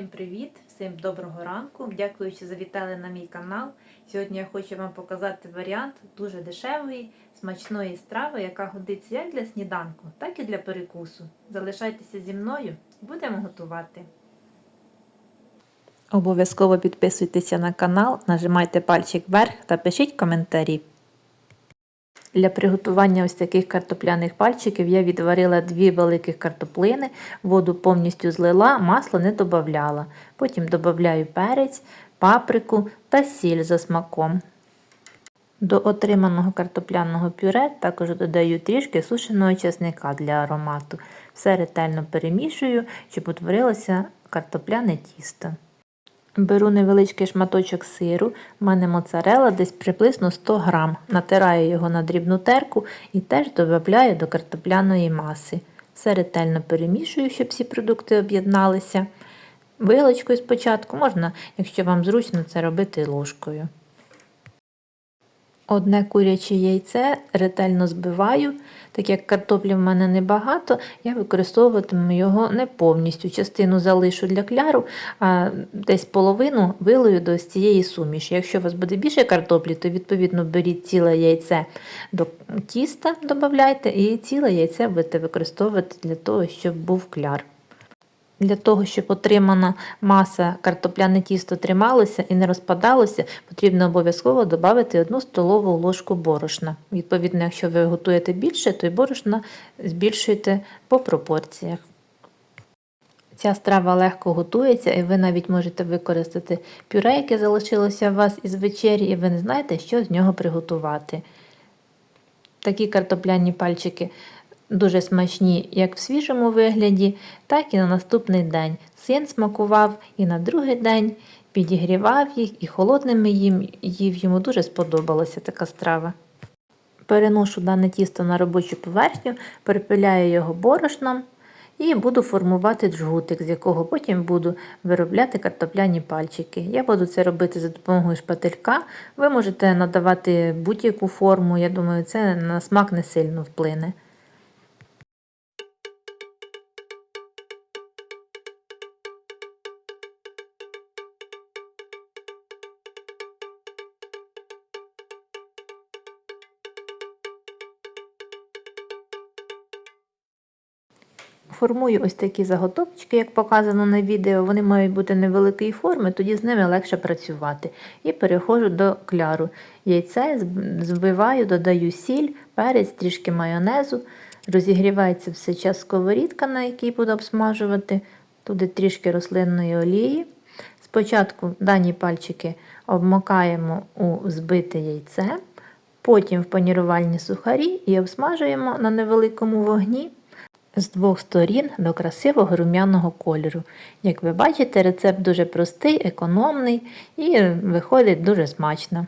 привіт! Всім доброго ранку! Дякую, що завітали на мій канал. Сьогодні я хочу вам показати варіант дуже дешевої, смачної страви, яка годиться як для сніданку, так і для перекусу. Залишайтеся зі мною, будемо готувати. Обов'язково підписуйтеся на канал, нажимайте пальчик вверх та пишіть коментарі. Для приготування ось таких картопляних пальчиків я відварила дві великих картоплини, воду повністю злила, масло не додавала. Потім додаю перець, паприку та сіль за смаком. До отриманого картопляного пюре також додаю трішки сушеного чесника для аромату. Все ретельно перемішую, щоб утворилося картопляне тісто. Беру невеличкий шматочок сиру, в мене моцарела десь приблизно 100 грам. Натираю його на дрібну терку і теж додаю до картопляної маси. Все ретельно перемішую, щоб всі продукти об'єдналися. Вилочкою спочатку можна, якщо вам зручно, це робити ложкою. Одне куряче яйце ретельно збиваю, так як картоплі в мене небагато, я використовуватиму його не повністю. Частину залишу для кляру, а десь половину вилою до цієї суміші. Якщо у вас буде більше картоплі, то відповідно беріть ціле яйце до тіста, додавайте, і ціле яйце будете використовувати для того, щоб був кляр. Для того, щоб отримана маса картопляне тісто трималося і не розпадалося, потрібно обов'язково додати 1 столову ложку борошна. Відповідно, якщо ви готуєте більше, то й борошна збільшуєте по пропорціях. Ця страва легко готується, і ви навіть можете використати пюре, яке залишилося у вас із вечері, і ви не знаєте, що з нього приготувати. Такі картопляні пальчики дуже смачні як в свіжому вигляді, так і на наступний день. Син смакував і на другий день підігрівав їх і холодними їм їв. Йому дуже сподобалася така страва. Переношу дане тісто на робочу поверхню, перепиляю його борошном і буду формувати джгутик, з якого потім буду виробляти картопляні пальчики. Я буду це робити за допомогою шпателька. Ви можете надавати будь-яку форму, я думаю, це на смак не сильно вплине. Формую ось такі заготовочки, як показано на відео. Вони мають бути невеликої форми, тоді з ними легше працювати. І переходжу до кляру. Яйце збиваю, додаю сіль, перець, трішки майонезу. Розігрівається все час сковорідка, на якій буду обсмажувати. Туди трішки рослинної олії. Спочатку дані пальчики обмокаємо у збите яйце, потім в панірувальні сухарі і обсмажуємо на невеликому вогні з двох сторін до красивого рум'яного кольору. Як ви бачите, рецепт дуже простий, економний і виходить дуже смачно.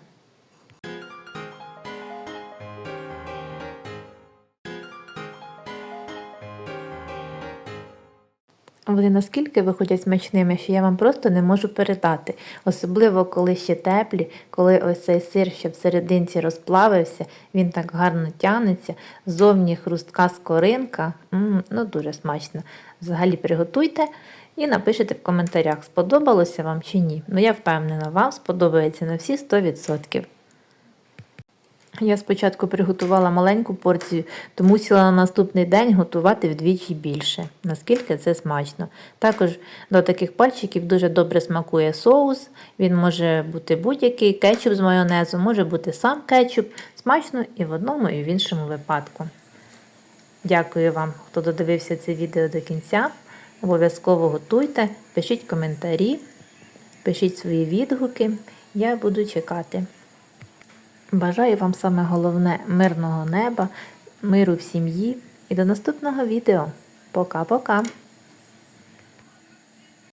Вони наскільки виходять смачними, що я вам просто не можу передати. Особливо, коли ще теплі, коли ось цей сир, що в серединці розплавився, він так гарно тянеться, зовні хрустка скоринка. Ну дуже смачно. Взагалі приготуйте і напишіть в коментарях, сподобалося вам чи ні. Ну я впевнена, вам сподобається на всі 100%. Я спочатку приготувала маленьку порцію, то мусила на наступний день готувати вдвічі більше, наскільки це смачно. Також до таких пальчиків дуже добре смакує соус, він може бути будь-який, кетчуп з майонезом, може бути сам кетчуп, смачно і в одному, і в іншому випадку. Дякую вам, хто додивився це відео до кінця. Обов'язково готуйте, пишіть коментарі, пишіть свої відгуки, я буду чекати. Бажаю вам саме головне мирного неба, миру в сім'ї і до наступного відео. Пока-пока!